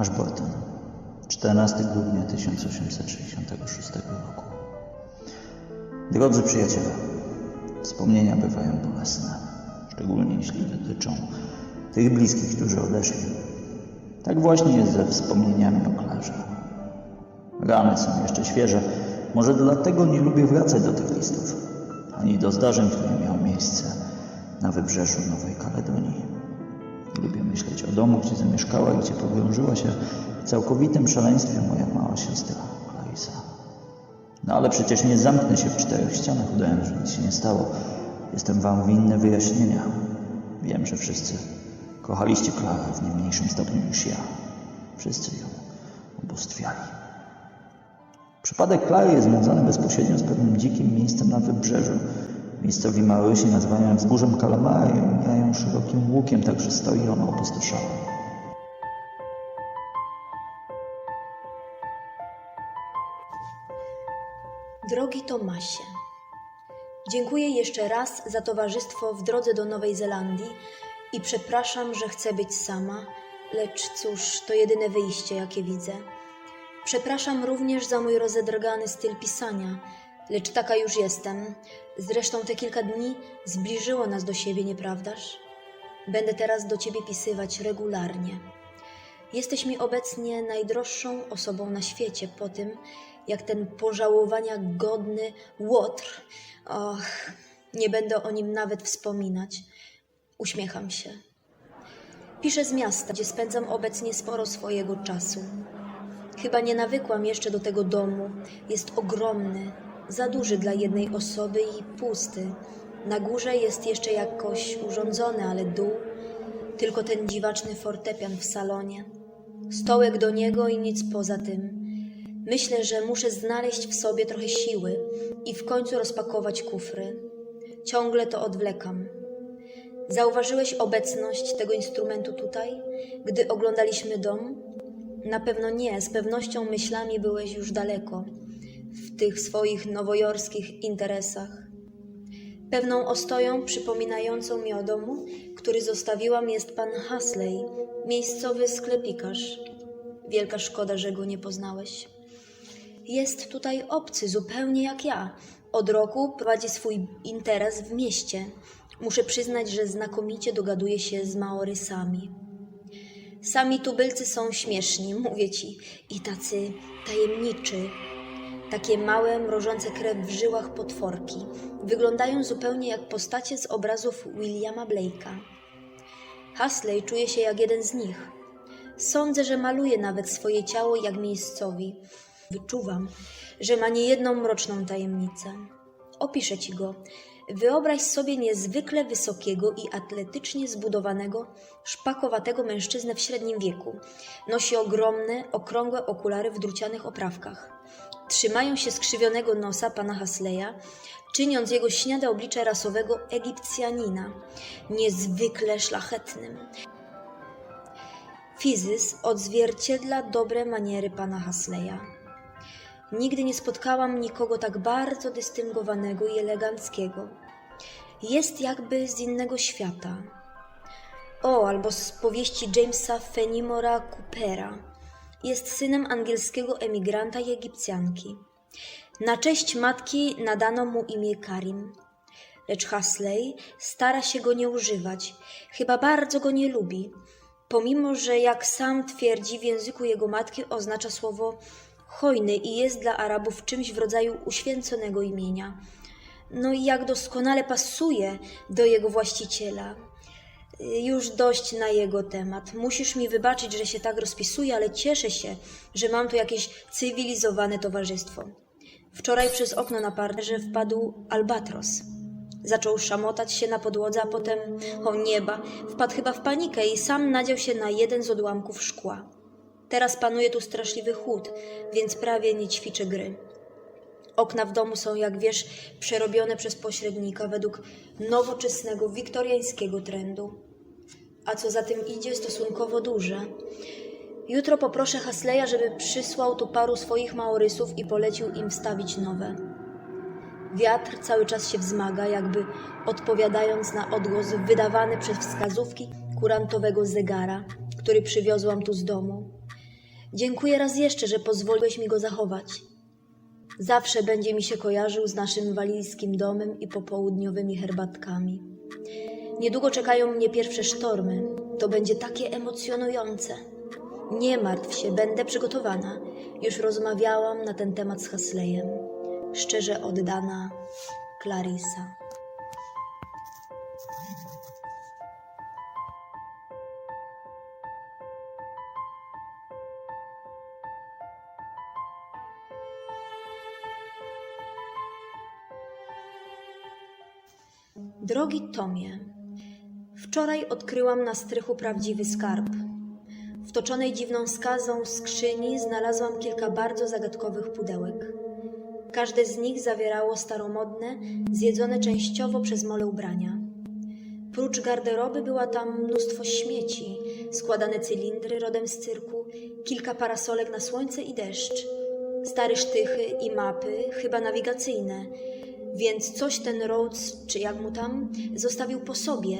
Ashburton, 14 grudnia 1866 roku. Drodzy przyjaciele, wspomnienia bywają bolesne, szczególnie jeśli dotyczą tych bliskich, którzy odeszli. Tak właśnie jest ze wspomnieniami o Klarze. Rany są jeszcze świeże, może dlatego nie lubię wracać do tych listów, ani do zdarzeń, które miały miejsce na wybrzeżu Nowej Kaledonii. Myśleć o domu, gdzie zamieszkała i gdzie pogrążyła się w całkowitym szaleństwie moja mała siostra Clarissa. No ale przecież nie zamknę się w czterech ścianach, udając, że nic się nie stało. Jestem wam winny wyjaśnienia. Wiem, że wszyscy kochaliście Klarę w nie mniejszym stopniu niż ja. Wszyscy ją ubóstwiali. Przypadek Klary jest związany bezpośrednio z pewnym dzikim miejscem na wybrzeżu. Miejscowi Małysi nazywają ją wzgórzem Kalamara i omijają szerokim łukiem, tak że stoi ono opustoszałe. Drogi Tomasie, dziękuję jeszcze raz za towarzystwo w drodze do Nowej Zelandii i przepraszam, że chcę być sama, lecz cóż, to jedyne wyjście, jakie widzę. Przepraszam również za mój rozedrgany styl pisania, lecz taka już jestem. Zresztą te kilka dni zbliżyło nas do siebie, nieprawdaż? Będę teraz do ciebie pisywać regularnie. Jesteś mi obecnie najdroższą osobą na świecie po tym, jak ten pożałowania godny łotr. Och, nie będę o nim nawet wspominać. Uśmiecham się. Piszę z miasta, gdzie spędzam obecnie sporo swojego czasu. Chyba nie nawykłam jeszcze do tego domu. Jest ogromny, za duży dla jednej osoby i pusty. Na górze jest jeszcze jakoś urządzony, ale dół tylko ten dziwaczny fortepian w salonie. Stołek do niego i nic poza tym. Myślę, że muszę znaleźć w sobie trochę siły i w końcu rozpakować kufry. Ciągle to odwlekam. Zauważyłeś obecność tego instrumentu tutaj, gdy oglądaliśmy dom? Na pewno nie, z pewnością myślami byłeś już daleko, w tych swoich nowojorskich interesach. Pewną ostoją przypominającą mi o domu, który zostawiłam, jest pan Hasley, miejscowy sklepikarz. Wielka szkoda, że go nie poznałeś. Jest tutaj obcy, zupełnie jak ja. Od roku prowadzi swój interes w mieście. Muszę przyznać, że znakomicie dogaduje się z Maorysami. Sami tubylcy są śmieszni, mówię ci, i tacy tajemniczy. Takie małe, mrożące krew w żyłach potworki. Wyglądają zupełnie jak postacie z obrazów Williama Blake'a. Hasley czuje się jak jeden z nich. Sądzę, że maluje nawet swoje ciało jak miejscowi. Wyczuwam, że ma niejedną mroczną tajemnicę. Opiszę ci go. Wyobraź sobie niezwykle wysokiego i atletycznie zbudowanego, szpakowatego mężczyznę w średnim wieku. Nosi ogromne, okrągłe okulary w drucianych oprawkach. Trzymają się skrzywionego nosa pana Hasleya, czyniąc jego śniade oblicze rasowego Egipcjanina, niezwykle szlachetnym. Fizys odzwierciedla dobre maniery pana Hasleya. Nigdy nie spotkałam nikogo tak bardzo dystyngowanego i eleganckiego. Jest jakby z innego świata. O, albo z powieści Jamesa Fenimora Coopera. Jest synem angielskiego emigranta i Egipcjanki. Na cześć matki nadano mu imię Karim. Lecz Hasley stara się go nie używać. Chyba bardzo go nie lubi. Pomimo, że jak sam twierdzi, w języku jego matki oznacza słowo hojny i jest dla Arabów czymś w rodzaju uświęconego imienia. No i jak doskonale pasuje do jego właściciela. Już dość na jego temat. Musisz mi wybaczyć, że się tak rozpisuję, ale cieszę się, że mam tu jakieś cywilizowane towarzystwo. Wczoraj przez okno na parterze wpadł albatros. Zaczął szamotać się na podłodze, a potem, o nieba, wpadł chyba w panikę i sam nadział się na jeden z odłamków szkła. Teraz panuje tu straszliwy chłód, więc prawie nie ćwiczę gry. Okna w domu są, jak wiesz, przerobione przez pośrednika według nowoczesnego, wiktoriańskiego trendu. A co za tym idzie, stosunkowo duże. Jutro poproszę Hasleya, żeby przysłał tu paru swoich maorysów i polecił im wstawić nowe. Wiatr cały czas się wzmaga, jakby odpowiadając na odgłos wydawany przez wskazówki kurantowego zegara, który przywiozłam tu z domu. Dziękuję raz jeszcze, że pozwoliłeś mi go zachować. Zawsze będzie mi się kojarzył z naszym walijskim domem i popołudniowymi herbatkami. Niedługo czekają mnie pierwsze sztormy. To będzie takie emocjonujące. Nie martw się, będę przygotowana. Już rozmawiałam na ten temat z Hasleyem. Szczerze oddana Clarissa. Drogi Tomie, wczoraj odkryłam na strychu prawdziwy skarb. W toczonej dziwną skazą skrzyni znalazłam kilka bardzo zagadkowych pudełek. Każde z nich zawierało staromodne, zjedzone częściowo przez mole ubrania. Prócz garderoby była tam mnóstwo śmieci, składane cylindry rodem z cyrku, kilka parasolek na słońce i deszcz, stare sztychy i mapy, chyba nawigacyjne, więc coś ten Rhodes, czy jak mu tam, zostawił po sobie.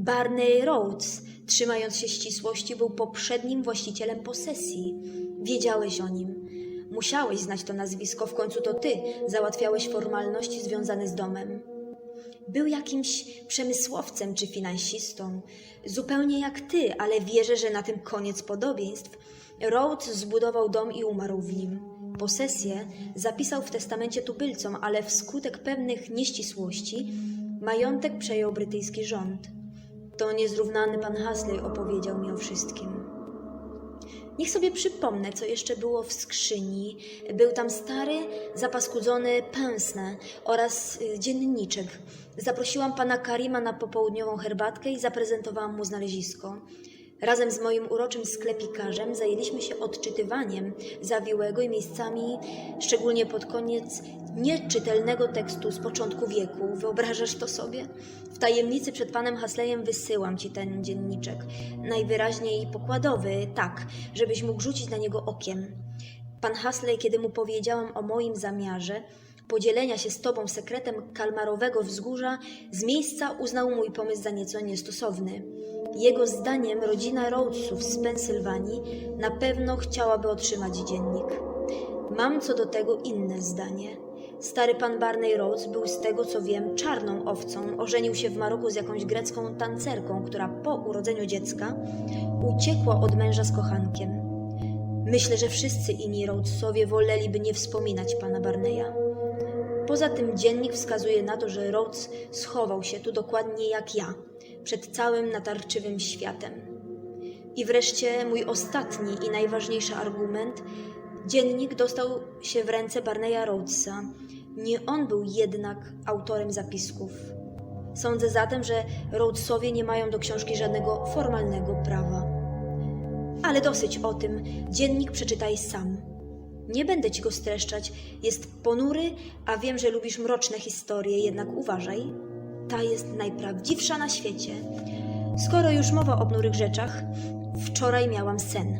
Barney Rhodes, trzymając się ścisłości, był poprzednim właścicielem posesji. Wiedziałeś o nim. Musiałeś znać to nazwisko, w końcu to ty załatwiałeś formalności związane z domem. Był jakimś przemysłowcem czy finansistą, zupełnie jak ty, ale wierzę, że na tym koniec podobieństw. Rhodes zbudował dom i umarł w nim. Posesję zapisał w testamencie tubylcom, ale wskutek pewnych nieścisłości majątek przejął brytyjski rząd. To niezrównany pan Hasley opowiedział mi o wszystkim. Niech sobie przypomnę, co jeszcze było w skrzyni. Był tam stary, zapaskudzony pensne oraz y, dzienniczek. Zaprosiłam pana Karima na popołudniową herbatkę i zaprezentowałam mu znalezisko. Razem z moim uroczym sklepikarzem zajęliśmy się odczytywaniem zawiłego i miejscami, szczególnie pod koniec, nieczytelnego tekstu z początku wieku. Wyobrażasz to sobie? W tajemnicy przed panem Hasleyem wysyłam ci ten dzienniczek. Najwyraźniej pokładowy, tak, żebyś mógł rzucić na niego okiem. Pan Hasley, kiedy mu powiedziałam o moim zamiarze podzielenia się z tobą sekretem kalmarowego wzgórza, z miejsca uznał mój pomysł za nieco niestosowny. Jego zdaniem rodzina Rhodesów z Pensylwanii na pewno chciałaby otrzymać dziennik. Mam co do tego inne zdanie. Stary pan Barney Rhodes był z tego co wiem czarną owcą, ożenił się w Maroku z jakąś grecką tancerką, która po urodzeniu dziecka uciekła od męża z kochankiem. Myślę, że wszyscy inni Rhodesowie woleliby nie wspominać pana Barneya. Poza tym dziennik wskazuje na to, że Rhodes schował się tu dokładnie jak ja, przed całym natarczywym światem. I wreszcie mój ostatni i najważniejszy argument. Dziennik dostał się w ręce Barneya Rhodesa. Nie on był jednak autorem zapisków. Sądzę zatem, że Rhodesowie nie mają do książki żadnego formalnego prawa. Ale dosyć o tym. Dziennik przeczytaj sam. Nie będę ci go streszczać. Jest ponury, a wiem, że lubisz mroczne historie, jednak uważaj. Ta jest najprawdziwsza na świecie. Skoro już mowa o bnurych rzeczach, wczoraj miałam sen.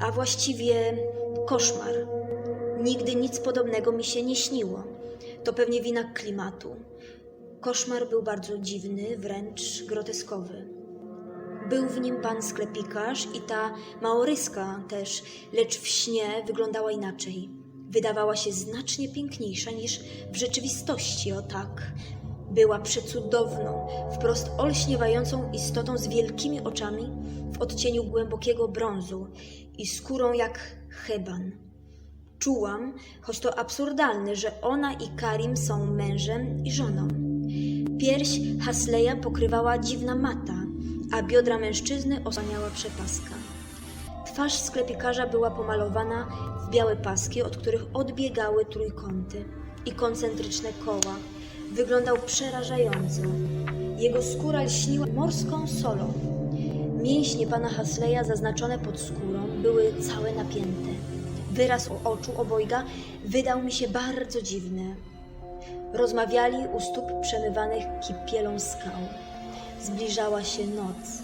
A właściwie koszmar. Nigdy nic podobnego mi się nie śniło. To pewnie wina klimatu. Koszmar był bardzo dziwny, wręcz groteskowy. Był w nim pan sklepikarz i ta maoryska też, lecz w śnie wyglądała inaczej. Wydawała się znacznie piękniejsza niż w rzeczywistości, o tak. Była przecudowną, wprost olśniewającą istotą z wielkimi oczami w odcieniu głębokiego brązu i skórą jak heban. Czułam, choć to absurdalne, że ona i Karim są mężem i żoną. Pierś Hasleya pokrywała dziwna mata, a biodra mężczyzny osłaniała przepaska. Twarz sklepikarza była pomalowana w białe paski, od których odbiegały trójkąty i koncentryczne koła. Wyglądał przerażająco. Jego skóra lśniła morską solą. Mięśnie pana Hasleya zaznaczone pod skórą były całe napięte. Wyraz oczu obojga wydał mi się bardzo dziwny. Rozmawiali u stóp przemywanych kipielą skał. Zbliżała się noc.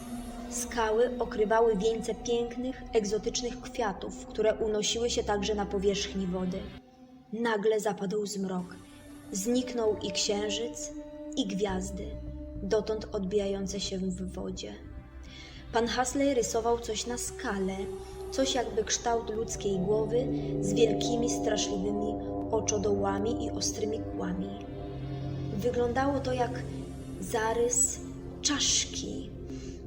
Skały okrywały wieńce pięknych, egzotycznych kwiatów, które unosiły się także na powierzchni wody. Nagle zapadł zmrok. Zniknął i księżyc, i gwiazdy, dotąd odbijające się w wodzie. Pan Hasley rysował coś na skale. coś jakby kształt ludzkiej głowy z wielkimi, straszliwymi oczodołami i ostrymi kłami. Wyglądało to jak zarys czaszki.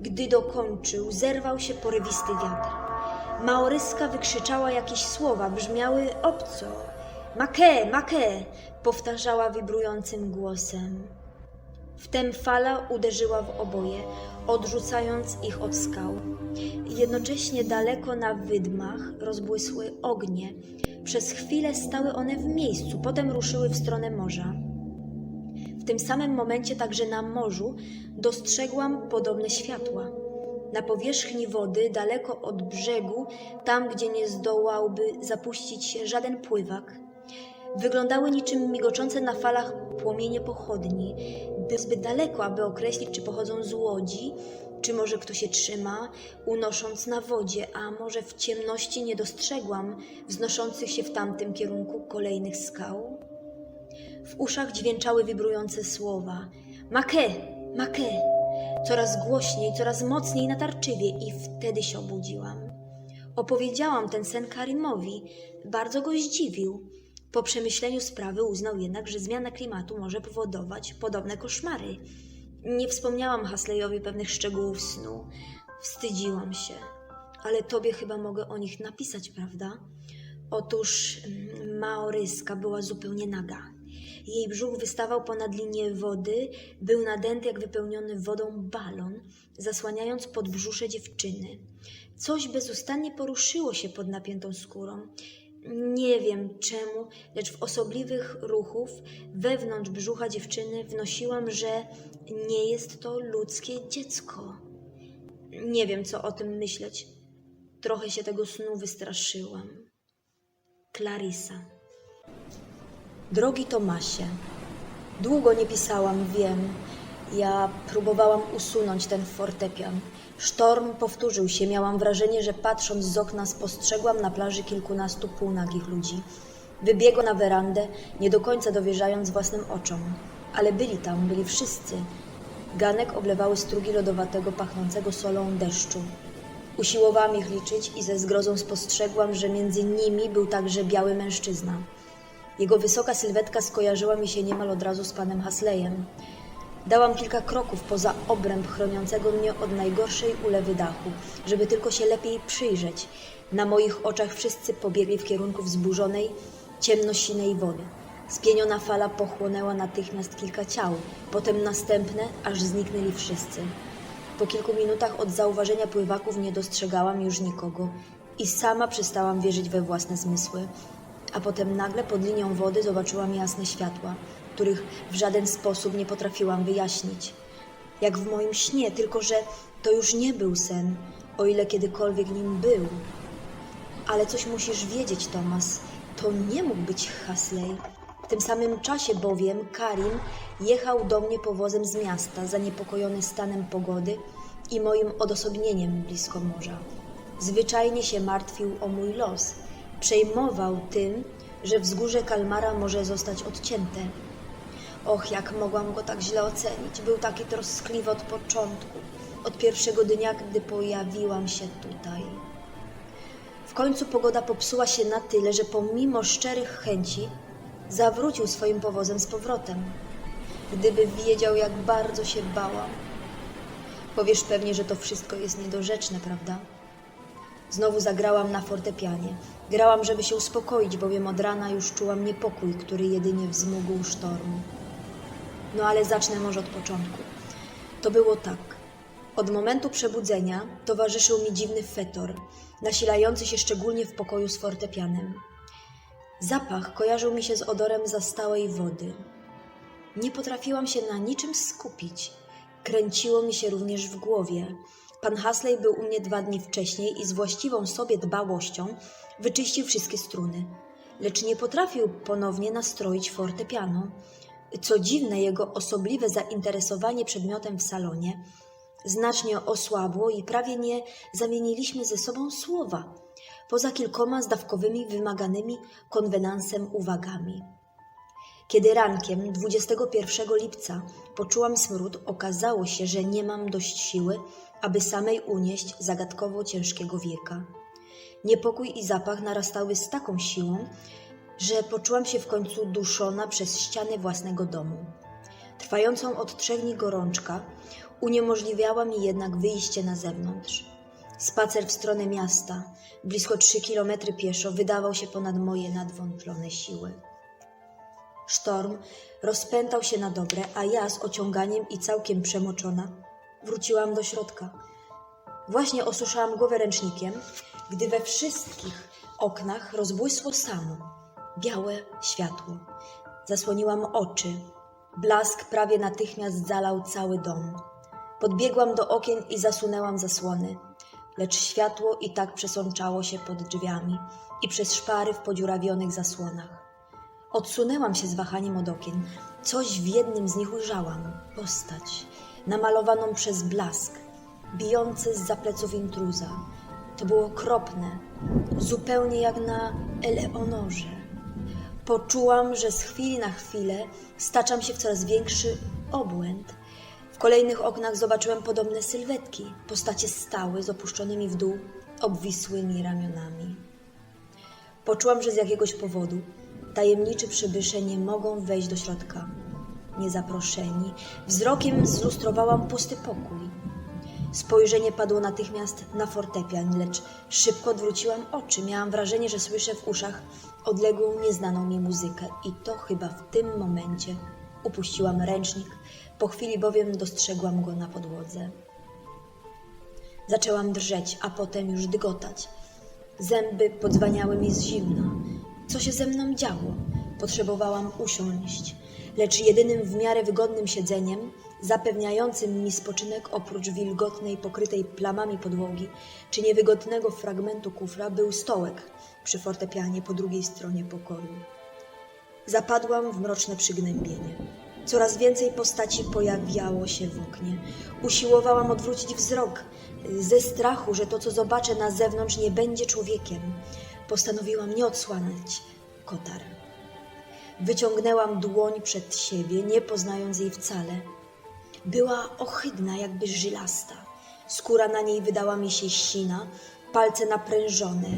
Gdy dokończył, zerwał się porywisty wiatr. Maoryska wykrzyczała jakieś słowa, brzmiały obco. Make, make, powtarzała wibrującym głosem. Wtem fala uderzyła w oboje, odrzucając ich od skał. Jednocześnie daleko na wydmach rozbłysły ognie. Przez chwilę stały one w miejscu, potem ruszyły w stronę morza. Tym samym momencie także na morzu dostrzegłam podobne światła. Na powierzchni wody, daleko od brzegu, tam gdzie nie zdołałby zapuścić się żaden pływak, wyglądały niczym migoczące na falach płomienie pochodni. Był zbyt daleko, aby określić, czy pochodzą z łodzi, czy może kto się trzyma, unosząc na wodzie, a może w ciemności nie dostrzegłam wznoszących się w tamtym kierunku kolejnych skał. W uszach dźwięczały wibrujące słowa. Make, make! Coraz głośniej, coraz mocniej natarczywie i wtedy się obudziłam. Opowiedziałam ten sen Karimowi. Bardzo go zdziwił. Po przemyśleniu sprawy uznał jednak, że zmiana klimatu może powodować podobne koszmary. Nie wspomniałam Hasleyowi pewnych szczegółów snu. Wstydziłam się. Ale tobie chyba mogę o nich napisać, prawda? Otóż mm, Maoryska była zupełnie naga. Jej brzuch wystawał ponad linię wody, był nadęty jak wypełniony wodą balon, zasłaniając podbrzusze dziewczyny. Coś bezustannie poruszyło się pod napiętą skórą. Nie wiem czemu, lecz w osobliwych ruchów wewnątrz brzucha dziewczyny wnosiłam, że nie jest to ludzkie dziecko. Nie wiem, co o tym myśleć. Trochę się tego snu wystraszyłam. Clarissa. Drogi Tomasie, długo nie pisałam, wiem. Ja próbowałam usunąć ten fortepian. Sztorm powtórzył się. Miałam wrażenie, że patrząc z okna spostrzegłam na plaży kilkunastu półnagich ludzi. Wybiegłam na werandę, nie do końca dowierzając własnym oczom. Ale byli tam, byli wszyscy. Ganek oblewały strugi lodowatego, pachnącego solą deszczu. Usiłowałam ich liczyć i ze zgrozą spostrzegłam, że między nimi był także biały mężczyzna. Jego wysoka sylwetka skojarzyła mi się niemal od razu z panem Hasleyem. Dałam kilka kroków poza obręb chroniącego mnie od najgorszej ulewy dachu, żeby tylko się lepiej przyjrzeć. Na moich oczach wszyscy pobiegli w kierunku wzburzonej, ciemno-sinej wody. Spieniona fala pochłonęła natychmiast kilka ciał, potem następne, aż zniknęli wszyscy. Po kilku minutach od zauważenia pływaków nie dostrzegałam już nikogo i sama przestałam wierzyć we własne zmysły. A potem nagle pod linią wody zobaczyłam jasne światła, których w żaden sposób nie potrafiłam wyjaśnić. Jak w moim śnie, tylko że to już nie był sen, o ile kiedykolwiek nim był. Ale coś musisz wiedzieć, Tomas. To nie mógł być Hasley. W tym samym czasie bowiem Karim jechał do mnie powozem z miasta, zaniepokojony stanem pogody i moim odosobnieniem blisko morza. Zwyczajnie się martwił o mój los. Przejmował tym, że wzgórze Kalmara może zostać odcięte. Och, jak mogłam go tak źle ocenić. Był taki troskliwy od początku, od pierwszego dnia, gdy pojawiłam się tutaj. W końcu pogoda popsuła się na tyle, że pomimo szczerych chęci zawrócił swoim powozem z powrotem. Gdyby wiedział, jak bardzo się bałam. Powiesz pewnie, że to wszystko jest niedorzeczne, prawda? Znowu zagrałam na fortepianie. Grałam, żeby się uspokoić, bowiem od rana już czułam niepokój, który jedynie wzmógł sztorm. No ale zacznę może od początku. To było tak. Od momentu przebudzenia towarzyszył mi dziwny fetor, nasilający się szczególnie w pokoju z fortepianem. Zapach kojarzył mi się z odorem zastałej wody. Nie potrafiłam się na niczym skupić. Kręciło mi się również w głowie. Pan Hasley był u mnie dwa dni wcześniej i z właściwą sobie dbałością wyczyścił wszystkie struny, lecz nie potrafił ponownie nastroić fortepianu. Co dziwne, jego osobliwe zainteresowanie przedmiotem w salonie znacznie osłabło i prawie nie zamieniliśmy ze sobą słowa, poza kilkoma zdawkowymi wymaganymi konwenansem uwagami. Kiedy rankiem 21 lipca poczułam smród, okazało się, że nie mam dość siły, aby samej unieść zagadkowo ciężkiego wieka. Niepokój i zapach narastały z taką siłą, że poczułam się w końcu duszona przez ściany własnego domu. Trwającą od trzech dni gorączka uniemożliwiała mi jednak wyjście na zewnątrz. Spacer w stronę miasta, blisko trzy kilometry pieszo, wydawał się ponad moje nadwątlone siły. Sztorm rozpętał się na dobre, a ja z ociąganiem i całkiem przemoczona wróciłam do środka. Właśnie osuszałam głowę ręcznikiem, gdy we wszystkich oknach rozbłysło samo białe światło. Zasłoniłam oczy. Blask prawie natychmiast zalał cały dom. Podbiegłam do okien i zasunęłam zasłony, lecz światło i tak przesączało się pod drzwiami i przez szpary w podziurawionych zasłonach. Odsunęłam się z wahaniem od okien. Coś w jednym z nich ujrzałam. Postać, namalowaną przez blask, bijący z pleców intruza. To było okropne, zupełnie jak na Eleonorze. Poczułam, że z chwili na chwilę staczam się w coraz większy obłęd. W kolejnych oknach zobaczyłem podobne sylwetki. Postacie stały z opuszczonymi w dół, obwisłymi ramionami. Poczułam, że z jakiegoś powodu tajemniczy przybysze nie mogą wejść do środka. Niezaproszeni, wzrokiem zlustrowałam pusty pokój. Spojrzenie padło natychmiast na fortepian, lecz szybko odwróciłam oczy. Miałam wrażenie, że słyszę w uszach odległą, nieznaną mi muzykę i to chyba w tym momencie upuściłam ręcznik, po chwili bowiem dostrzegłam go na podłodze. Zaczęłam drżeć, a potem już dygotać. Zęby podzwaniały mi z zimna. Co się ze mną działo? Potrzebowałam usiąść, lecz jedynym w miarę wygodnym siedzeniem, zapewniającym mi spoczynek oprócz wilgotnej, pokrytej plamami podłogi czy niewygodnego fragmentu kufra, był stołek przy fortepianie po drugiej stronie pokoju. Zapadłam w mroczne przygnębienie. Coraz więcej postaci pojawiało się w oknie. Usiłowałam odwrócić wzrok ze strachu, że to, co zobaczę na zewnątrz, nie będzie człowiekiem. Postanowiłam nie odsłaniać kotar. Wyciągnęłam dłoń przed siebie, nie poznając jej wcale. Była ohydna, jakby żylasta. Skóra na niej wydała mi się sina, palce naprężone.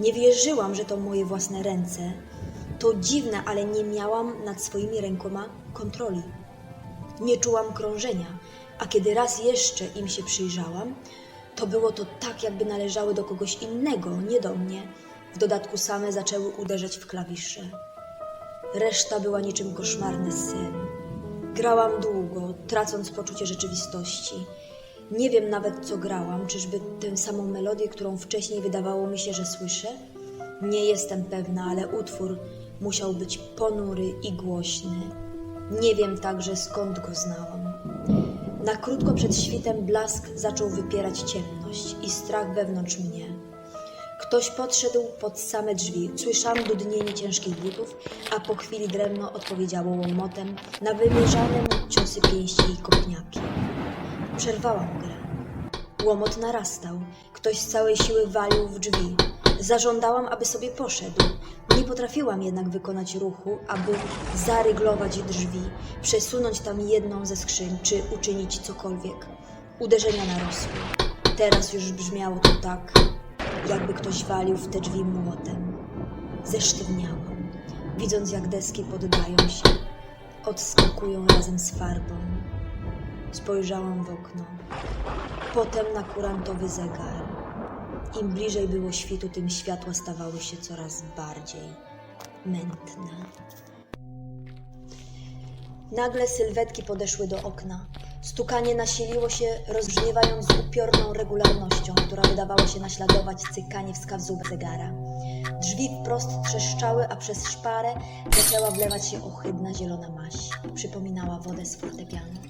Nie wierzyłam, że to moje własne ręce. To dziwne, ale nie miałam nad swoimi rękoma kontroli. Nie czułam krążenia, a kiedy raz jeszcze im się przyjrzałam, to było to tak, jakby należały do kogoś innego, nie do mnie. W dodatku same zaczęły uderzać w klawisze. Reszta była niczym koszmarny sen. Grałam długo, tracąc poczucie rzeczywistości. Nie wiem nawet, co grałam, czyżby tę samą melodię, którą wcześniej wydawało mi się, że słyszę? Nie jestem pewna, ale utwór musiał być ponury i głośny. Nie wiem także, skąd go znałam. Na krótko przed świtem blask zaczął wypierać ciemność i strach wewnątrz mnie. Ktoś podszedł pod same drzwi. Słyszałam dudnienie ciężkich butów, a po chwili drewno odpowiedziało łomotem na wymierzane mu ciosy pięści i kopniaki. Przerwałam grę. Łomot narastał. Ktoś z całej siły walił w drzwi. Zażądałam, aby sobie poszedł. Nie potrafiłam jednak wykonać ruchu, aby zaryglować drzwi, przesunąć tam jedną ze skrzyń, czy uczynić cokolwiek. Uderzenia narosły. Teraz już brzmiało to tak, jakby ktoś walił w te drzwi młotem. Zesztywniałam, widząc jak deski poddają się, odskakują razem z farbą. Spojrzałam w okno, potem na kurantowy zegar. Im bliżej było świtu, tym światła stawały się coraz bardziej mętne. Nagle sylwetki podeszły do okna. Stukanie nasiliło się, rozbrzmiewając z upiorną regularnością, która wydawała się naśladować cykanie wskazówek zegara. Drzwi wprost trzeszczały, a przez szparę zaczęła wlewać się ohydna zielona maść. Przypominała wodę z fortepianu.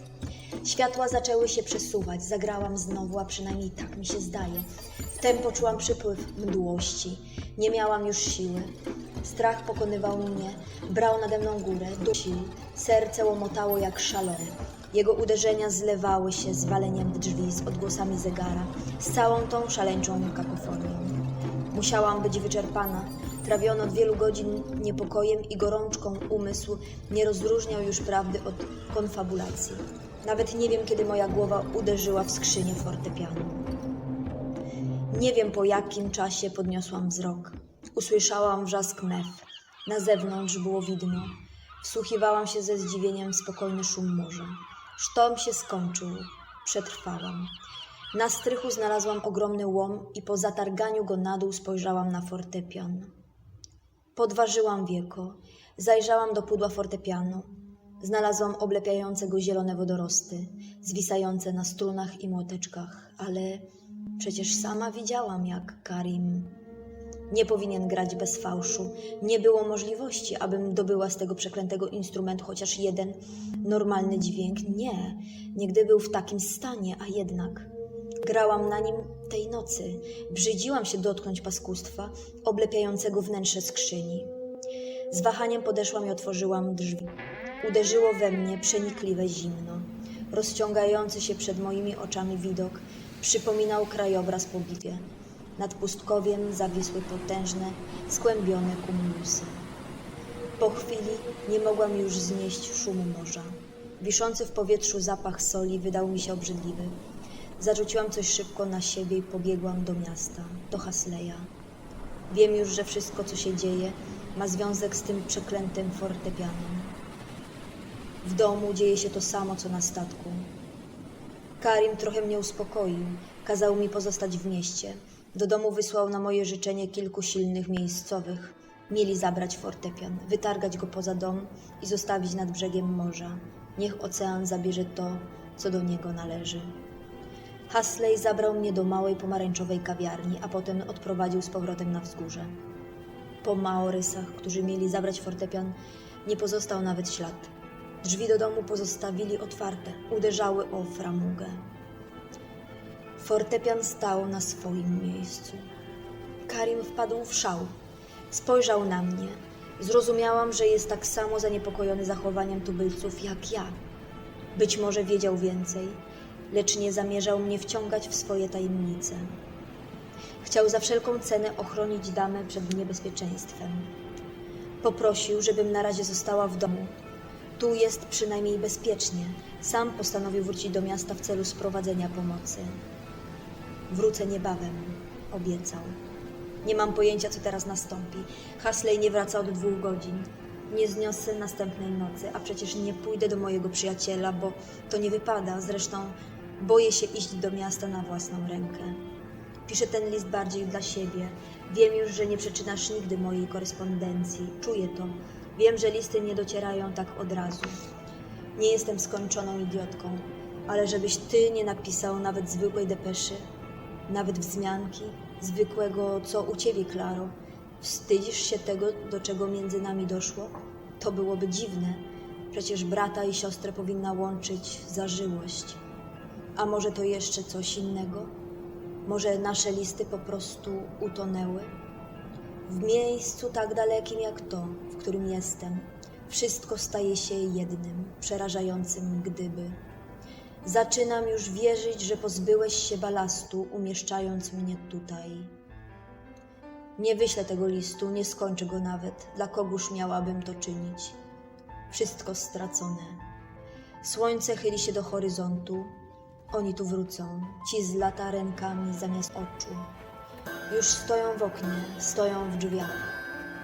Światła zaczęły się przesuwać, zagrałam znowu, a przynajmniej tak mi się zdaje. Wtem poczułam przypływ mdłości. Nie miałam już siły. Strach pokonywał mnie, brał nade mną górę, dusił. Serce łomotało jak szalone. Jego uderzenia zlewały się z waleniem drzwi, z odgłosami zegara, z całą tą szaleńczą kakofonią. Musiałam być wyczerpana. Trawiony od wielu godzin niepokojem i gorączką umysł nie rozróżniał już prawdy od konfabulacji. Nawet nie wiem, kiedy moja głowa uderzyła w skrzynię fortepianu. Nie wiem po jakim czasie podniosłam wzrok. Usłyszałam wrzask mew. Na zewnątrz było widno. Wsłuchiwałam się ze zdziwieniem w spokojny szum morza. Sztorm się skończył. Przetrwałam. Na strychu znalazłam ogromny łom i po zatarganiu go na dół spojrzałam na fortepian. Podważyłam wieko, zajrzałam do pudła fortepianu. Znalazłam oblepiające go zielone wodorosty, zwisające na strunach i młoteczkach, ale przecież sama widziałam, jak Karim nie powinien grać bez fałszu. Nie było możliwości, abym dobyła z tego przeklętego instrumentu chociaż jeden normalny dźwięk. Nie, nigdy był w takim stanie, a jednak. Grałam na nim tej nocy. Brzydziłam się dotknąć paskustwa oblepiającego wnętrze skrzyni. Z wahaniem podeszłam i otworzyłam drzwi. Uderzyło we mnie przenikliwe zimno. Rozciągający się przed moimi oczami widok przypominał krajobraz po bitwie. Nad pustkowiem zawisły potężne, skłębione kumulusy. Po chwili nie mogłam już znieść szumu morza. Wiszący w powietrzu zapach soli wydał mi się obrzydliwy. Zarzuciłam coś szybko na siebie i pobiegłam do miasta, do Hasleya. Wiem już, że wszystko, co się dzieje, ma związek z tym przeklętym fortepianem. W domu dzieje się to samo, co na statku. Karim trochę mnie uspokoił, kazał mi pozostać w mieście. Do domu wysłał na moje życzenie kilku silnych miejscowych. Mieli zabrać fortepian, wytargać go poza dom i zostawić nad brzegiem morza. Niech ocean zabierze to, co do niego należy. Hasley zabrał mnie do małej pomarańczowej kawiarni, a potem odprowadził z powrotem na wzgórze. Po Maorysach, którzy mieli zabrać fortepian, nie pozostał nawet ślad. Drzwi do domu pozostawili otwarte, uderzały o framugę. Fortepian stał na swoim miejscu. Karim wpadł w szał. Spojrzał na mnie. Zrozumiałam, że jest tak samo zaniepokojony zachowaniem tubylców jak ja. Być może wiedział więcej, lecz nie zamierzał mnie wciągać w swoje tajemnice. Chciał za wszelką cenę ochronić damę przed niebezpieczeństwem. Poprosił, żebym na razie została w domu. Tu jest przynajmniej bezpiecznie. Sam postanowił wrócić do miasta w celu sprowadzenia pomocy. Wrócę niebawem, obiecał. Nie mam pojęcia, co teraz nastąpi. Hasley nie wraca od dwóch godzin. Nie zniosę następnej nocy, a przecież nie pójdę do mojego przyjaciela, bo to nie wypada. Zresztą boję się iść do miasta na własną rękę. Piszę ten list bardziej dla siebie. Wiem już, że nie przeczynasz nigdy mojej korespondencji. Czuję to. Wiem, że listy nie docierają tak od razu. Nie jestem skończoną idiotką, ale żebyś ty nie napisał nawet zwykłej depeszy, nawet wzmianki, zwykłego co u ciebie, Klaro. Wstydzisz się tego, do czego między nami doszło? To byłoby dziwne. Przecież brata i siostrę powinna łączyć zażyłość. A może to jeszcze coś innego? Może nasze listy po prostu utonęły? W miejscu tak dalekim jak to, w którym jestem, wszystko staje się jednym, przerażającym gdyby. Zaczynam już wierzyć, że pozbyłeś się balastu, umieszczając mnie tutaj. Nie wyślę tego listu, nie skończę go nawet. Dla kogóż miałabym to czynić? Wszystko stracone. Słońce chyli się do horyzontu. Oni tu wrócą, ci z latarenkami zamiast oczu. Już stoją w oknie, stoją w drzwiach.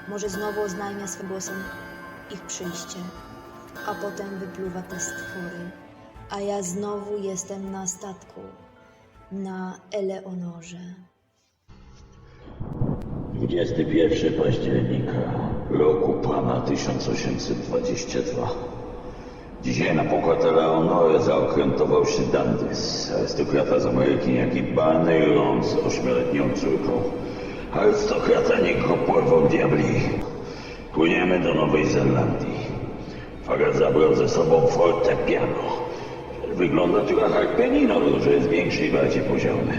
Może znowu oznajmia swym głosem ich przyjście, a potem wypluwa te stwory. A ja znowu jestem na statku, na Eleonorze. 21 października roku Pana 1822. Dzisiaj na pokład Eleonory zaokrętował się Dandys, arystokrata z Ameryki, Barney Ron z ośmioletnią córką. Arystokrata niech go porwał diabli. Płyniemy do Nowej Zelandii. Fagat zabrał ze sobą fortepiano. Wygląda tu jak harpenino, tylko że jest większy i bardziej poziomy.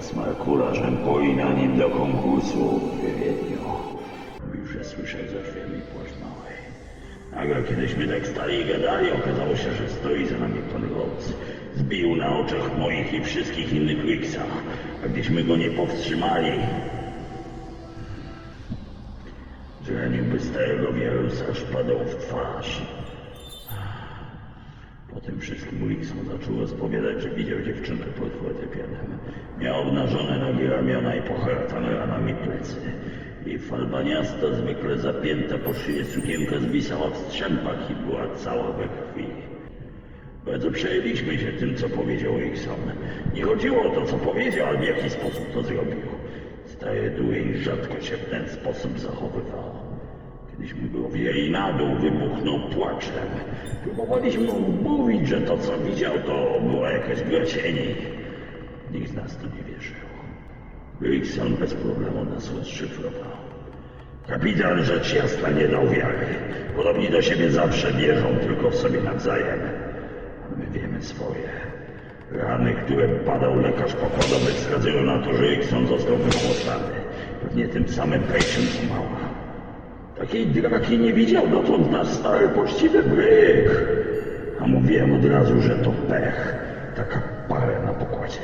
Z markularzem poi na nim do konkursu w Wiedniu. Już że słyszę za drzwiami płaszcz mały. Nagle kiedyśmy tak stali i gadali, okazało się, że stoi za nami pan Rhodes. Zbił na oczach moich i wszystkich innych Ricksa, a gdyśmy go nie powstrzymali, zraniłby starego wirusa, aż padał w twarz. Tym wszystkim Wilson zaczął rozpowiadać, że widział dziewczynkę pod fortepianem. Miała obnażone nogi, ramiona i poharatane ranami plecy. Jej falbaniasta, zwykle zapięta po szyję sukienka zwisała w strzępach i była cała we krwi. Bardzo przejęliśmy się tym, co powiedział Wilson. Nie chodziło o to, co powiedział, ale w jaki sposób to zrobił. Stary Dwayne rzadko się w ten sposób zachowywał. Wzięli na dół, wybuchnął płaczem. Próbowaliśmy mówić, że to, co widział, to była jakaś gra cieni. Nikt z nas to nie wierzył. Wilson bez problemu nas rozszyfrował. Kapitan rzecz jasna nie dał wiary. Podobni do siebie zawsze wierzą tylko w sobie nawzajem. My wiemy swoje. Rany, które badał lekarz pokładowy wskazują na to, że Rickson został wychłostany. Pewnie tym samym Patience mała. Takiej draki nie widział dotąd nasz stary poczciwy bryk. A mówiłem od razu, że to pech. Taka parę na pokładzie.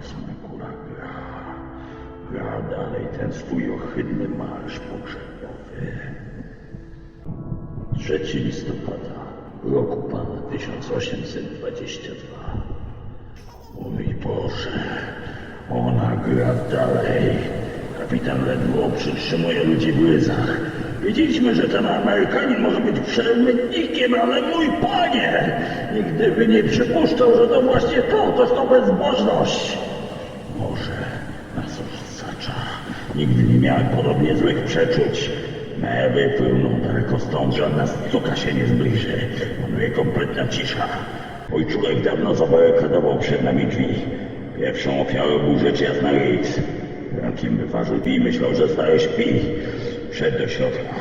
Smykula gra. Gra dalej ten swój ohydny marsz pogrzebowy. 3 listopada roku Pana 1822. O mój Boże, ona gra dalej. Kapitan ledwo przytrzymuje ludzi w ryzach. Wiedzieliśmy, że ten Amerykanin może być przemytnikiem, ale mój panie, nigdy by nie przypuszczał, że to właśnie to, toż to bezbożność. Może nas osacza. Nigdy nie miałem podobnie złych przeczuć. Me wypłyną daleko stąd, żadna stuka się nie zbliży. Panuje kompletna cisza. Człowiek dawno zabarykadował przed nami drzwi. Pierwszą ofiarą był rzecz jasna Riggs. Rankiem wyważył i myślał, że stary śpi. Wszedł do środka.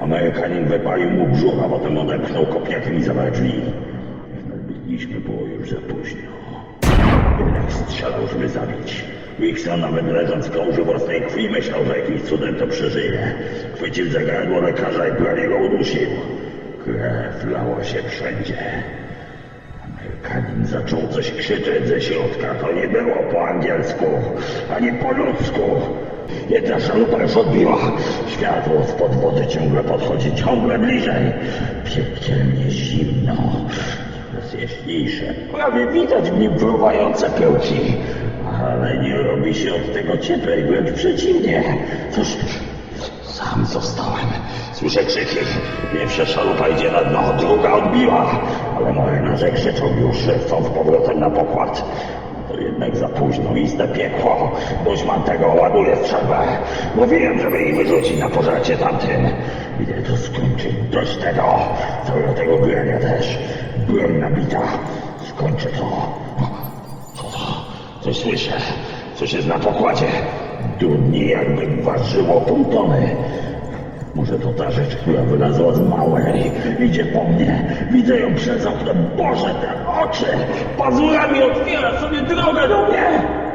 Amerykanin wypalił mu brzuch, a potem odepchnął kopniakiem i zawarł drzwi. Jak nadbiliśmy, było już za późno. Jednak strzelał, żeby zabić. Wilson nawet leżąc w kałuży własnej krwi myślał, że jakimś cudem to przeżyje. Chwycił za gardło lekarza i prawie go udusił. Krew lała się wszędzie. Amerykanin zaczął coś krzyczeć ze środka. To nie było po angielsku, ani po ludzku. Jedna szalupa już odbiła. Światło spod wody ciągle podchodzi, ciągle bliżej. Piekielnie zimno. Coraz jaśniejsze. Prawie widać w nim fruwające pyłki. Ale nie robi się od tego cieplej, wręcz przeciwnie. Cóż, sam zostałem. Słyszę krzyki. Pierwsza szalupa idzie na dno, druga odbiła. Ale marynarze krzyczą już, że chcą z powrotem na pokład. To jednak za późno, iste piekło. Buźman tego ładuje strzelbę. Mówiłem, żeby ich wyrzucić na pożarcie tamtym. Idę to skończyć, dość tego. Całego tego grania też. Broń nabita. Skończę to. Co to? Coś słyszę. Coś jest na pokładzie. Dudni jakby ważyło pół tony. Może to ta rzecz, która wylazła z małej. Idzie po mnie. Widzę ją przez okno. Boże, te oczy! Pazurami otwiera sobie drogę do mnie!